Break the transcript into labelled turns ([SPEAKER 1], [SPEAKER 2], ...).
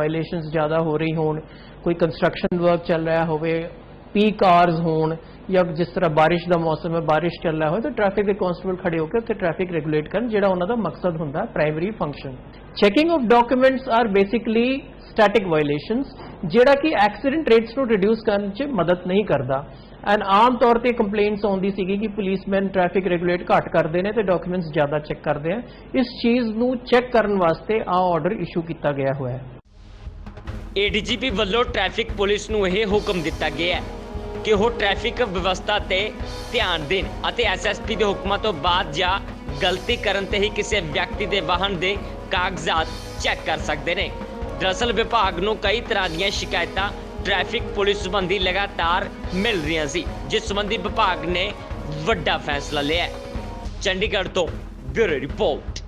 [SPEAKER 1] Violations ਜ਼ਿਆਦਾ ਹੋ ਰਹੀ ਹੋਣ, ਕੋਈ ਕੰਸਟਰਕਸ਼ਨ ਵਰਕ ਚੱਲ ਰਿਹਾ ਹੋਵੇ ਪੀਕ ਆਵਰਸ ਹੋਣ, ਜਾਂ ਜਿਸ ਤਰ੍ਹਾਂ ਬਾਰਿਸ਼ ਦਾ ਮੌਸਮ ਹੈ, ਬਾਰਿਸ਼ ਚੱਲ ਰਿਹਾ ਹੋਵੇ, ਤਾਂ ਟ੍ਰੈਫਿਕ ਦੇ ਕਨਸਟੇਬਲ ਖੜੇ ਹੋ ਕੇ ਉੱਥੇ ਟ੍ਰੈਫਿਕ ਰੈਗੂਲੇਟ ਕਰਨ, ਜਿਹੜਾ ਉਹਨਾਂ ਦਾ ਮਕਸਦ ਹੁੰਦਾ primary function checking of documents are basically static violations ਜਿਹੜਾ ਕਿ ਐਕਸੀਡੈਂਟ ਰੇਟਸ ਨੂੰ ਰਿਡਿਊਸ ਕਰਨ 'ਚ ਮਦਦ ਨਹੀਂ ਕਰਦਾ। ਐਂਡ ਆਮ ਤੌਰ ਤੇ ਕੰਪਲੇਂਟਸ ਆਉਂਦੀ ਸੀਗੀ ਕਿ ਪੁਲਿਸਮੈਨ ਟ੍ਰੈਫਿਕ ਰੈਗੂਲੇਟ ਘੱਟ ਕਰਦੇ ਨੇ ਤੇ ਡਾਕੂਮੈਂਟਸ ਜ਼ਿਆਦਾ ਚੈੱਕ ਕਰਦੇ ਆ। ਇਸ ਚੀਜ਼ ਨੂੰ ਚੈੱਕ ਕਰਨ ਵਾਸਤੇ ਆ ਆਰਡਰ ਇਸ਼ੂ ਕੀਤਾ ਗਿਆ ਹੋਇਆ ਹੈ।
[SPEAKER 2] ਏਡੀਜੀਪੀ ਵੱਲੋਂ ਟ੍ਰੈਫਿਕ ਪੁਲਿਸ ਨੂੰ ਇਹ ਹੁਕਮ ਦਿੱਤਾ ਗਿਆ ਹੈ ਕਿ ਉਹ ਟ੍ਰੈਫਿਕ ਵਿਵਸਥਾ ਤੇ ਧਿਆਨ ਦੇਣ ਅਤੇ ਐਸਐਸਪੀ ਦੇ ਹੁਕਮਾਂ ਤੋਂ ਬਾਅਦ ਜਾਂ ਗਲਤੀ ਕਰਨ ਤੇ ਹੀ ਕਿਸੇ ਵਿਅਕਤੀ ਦੇ ਵਾਹਨ ਦੇ ਕਾਗਜ਼ਾਤ ਚੈੱਕ ਕਰ ਸਕਦੇ ਨੇ। ਦਰਅਸਲ ਵਿਭਾਗ ਨੂੰ ਕਈ ਤਰ੍ਹਾਂ ਦੀਆਂ ਸ਼ਿਕਾਇਤਾਂ ਟ੍ਰੈਫਿਕ ਪੁਲਿਸ ਸੰਬੰਧੀ ਲਗਾਤਾਰ ਮਿਲ ਰਹੀਆਂ ਸੀ, ਜਿਸ ਸੰਬੰਧੀ ਵਿਭਾਗ ਨੇ ਵੱਡਾ ਫੈਸਲਾ ਲਿਆ ਚੰਡੀਗੜ੍ਹ ਤੋਂ ਬਿਊਰੋ ਰਿਪੋਰਟ।